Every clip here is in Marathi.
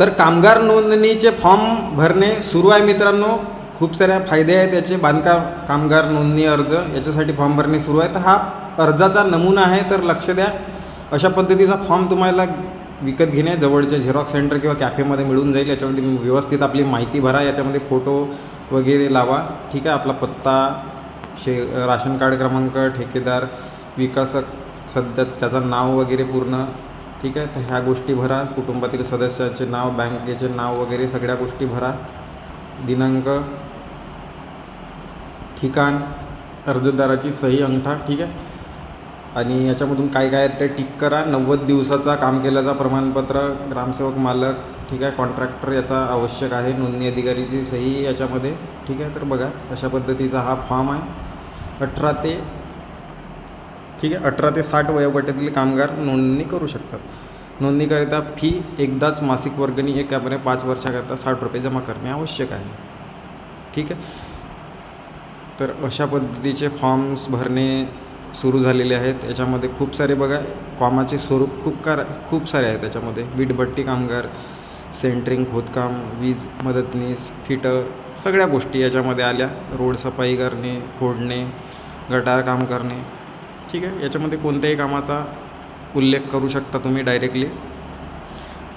तर कामगार नोंदणीचे फॉर्म भरणे सुरू आहे मित्रांनो. खूप साऱ्या फायदे आहेत याचे. बांधकाम कामगार नोंदणी अर्ज याच्यासाठी फॉर्म भरणे सुरू आहे. तर हा अर्जाचा नमुना आहे तर लक्ष द्या. अशा पद्धतीचा फॉर्म तुम्हाला विकत घेणे जवळच्या झेरॉक्स सेंटर किंवा कॅफेमध्ये मिळून जाईल. याच्यामध्ये व्यवस्थित आपली माहिती भरा. याच्यामध्ये फोटो वगैरे लावा. ठीक आहे. आपला पत्ता शे राशन कार्ड क्रमांक ठेकेदार विकासक सध्या त्याचं नाव वगैरे पूर्ण ठीक आहे? तर ह्या गोष्टी भरा. कुटुंबातील सदस्याचे नाव बँकेचे नाव वगैरे सगळ्या गोष्टी भरा. दिनांक ठिकाण अर्जदाराची सही अंगठा ठीक आहे? आणि याच्यामधून काय काय ते टिक करा. नव्वद दिवसाचा काम केल्याचा प्रमाणपत्र ग्रामसेवक मालक ठीक आहे? कॉन्ट्रॅक्टर याचा आवश्यक आहे. नोंदणी अधिकारीची सही याच्यामध्ये ठीक आहे? तर बघा अशा पद्धतीचा हा फॉर्म आहे. अठरा ते ठीक आहे अठरा ते साठ वयोगटातील कामगार नोंदणी करू शकतात. नोंदणीकरिता फी एकदाच मासिक वर्गणी एक कॅमेरे पाच वर्षाकरता साठ रुपये जमा करणे आवश्यक आहे. ठीक आहे? तर अशा पद्धतीचे फॉर्म्स भरणे सुरू झालेले आहेत. याच्यामध्ये खूप सारे बघा कामाचे स्वरूप खूप कार खूप सारे आहेत त्याच्यामध्ये. वीटभट्टी कामगार सेंटरिंग खोदकाम वीज मदतनीस फिटर सगळ्या गोष्टी याच्यामध्ये आल्या. रोड सफाई करणे फोडणे गटार काम करणे. ठीक आहे. याच्यामध्ये कोणत्याही कामाचा उल्लेख करू शकता तुम्ही डायरेक्टली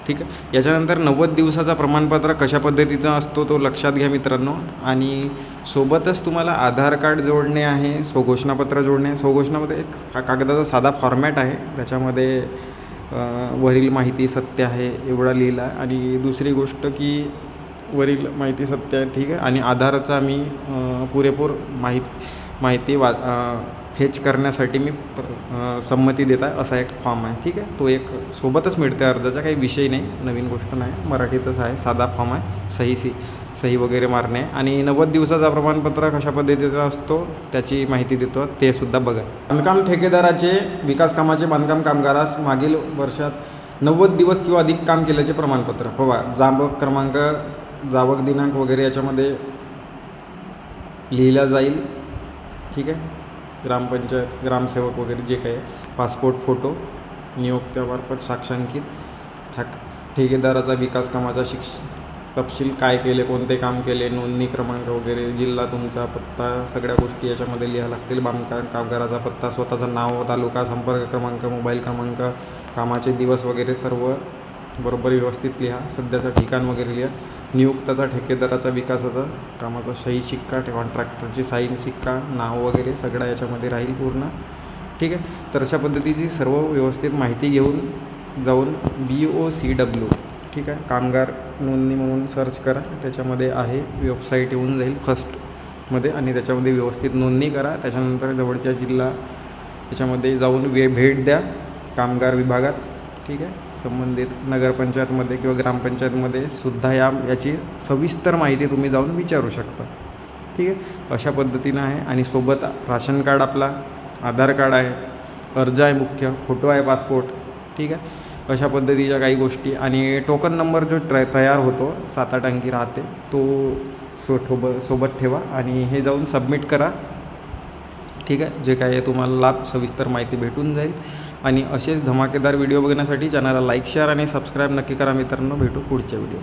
ठीक आहे. याच्यानंतर नव्वद दिवसाचा प्रमाणपत्र कशा पद्धतीचा असतो तो लक्षात घ्या मित्रांनो. आणि सोबतच तुम्हाला आधार कार्ड जोडणे आहे स्वघोषणापत्र जोडणे. स्वघोषणामध्ये एक हा कागदाचा साधा फॉर्मॅट आहे. त्याच्यामध्ये वरील माहिती सत्य आहे एवढा लिहिला. आणि दुसरी गोष्ट की वरील माहिती सत्य आहे ठीक आहे. आणि आधाराचा मी पुरेपूर माहिती माहिती वा फेच करण्यासाठी मी प- संमती देत आहे असा एक फॉर्म आहे. ठीक आहे? तो एक सोबतच मिळते अर्जाचा काही विषय नाही नवीन गोष्ट नाही. मराठीतच आहे साधा फॉर्म आहे. सही सी सही वगैरे मारणे. आणि नव्वद दिवसाचा प्रमाणपत्र कशा पद्धतीचा असतो त्याची माहिती देतो. ते सुद्धा बघा. बांधकाम ठेकेदाराचे विकास कामाचे बांधकाम कामगारास मागील वर्षात नव्वद दिवस किंवा अधिक काम केल्याचे प्रमाणपत्र. हवा जाबक क्रमांक जावक दिनांक वगैरे याच्यामध्ये लिहिला जाईल. ठीक आहे? ग्रामपंचायत ग्रामसेवक वगैरे जे काही पासपोर्ट फोटो नियोक्त्यामार्फत साक्षांकित ठाक ठेकेदाराचा विकास कामाचा शिक्ष तपशील काय केले कोणते काम केले नोंदणी क्रमांक वगैरे जिल्हा तुमचा पत्ता सगळ्या गोष्टी याच्यामध्ये लिहा लागतील. बांधकाम कामगाराचा पत्ता स्वतःचं नाव तालुका संपर्क क्रमांक मोबाईल क्रमांक कामाचे दिवस वगैरे सर्व बरोबर व्यवस्थित लिहा. सध्याचं ठिकाण वगैरे लिहा. नियुक्ताचा ठेकेदाराचा विकासाचा कामाचा सही शिक्का कॉन्ट्रॅक्टरची साईन शिक्का नाव वगैरे सगळं याच्यामध्ये राहील पूर्ण. ठीक आहे? तर अशा पद्धतीची सर्व व्यवस्थित माहिती घेऊन जाऊन बी ओ सी डब्ल्यू ठीक आहे? कामगार नोंदणी म्हणून सर्च करा. त्याच्यामध्ये आहे वेबसाईट येऊन जाईल फर्स्टमध्ये आणि त्याच्यामध्ये व्यवस्थित नोंदणी करा. त्याच्यानंतर जवळच्या जिल्हा त्याच्यामध्ये जाऊन वे भेट द्या कामगार विभागात. ठीक आहे? संबंधित नगरपंचायतमध्ये किंवा ग्रामपंचायतमध्ये सुद्धा या याची सविस्तर माहिती तुम्ही जाऊन विचारू शकता. ठीक आहे? अशा पद्धतीनं आहे. आणि सोबत राशन कार्ड आपला आधार कार्ड आहे अर्ज आहे मुख्य फोटो आहे पासपोर्ट. ठीक आहे? अशा पद्धतीच्या काही गोष्टी. आणि टोकन नंबर जो ट्र तयार होतो सात आठ अंकी राहते तो सो ठोब सोबत ठेवा आणि हे जाऊन सबमिट करा. ठीक आहे? जे काय आहे तुम्हाला लाभ सविस्तर माहिती भेटून जाईल. आणि असेच धमाकेदार व्हिडिओ बघण्यासाठी चॅनलला लाईक शेअर आणि सबस्क्राईब नक्की करा मित्रांनो. भेटू पुढच्या व्हिडिओ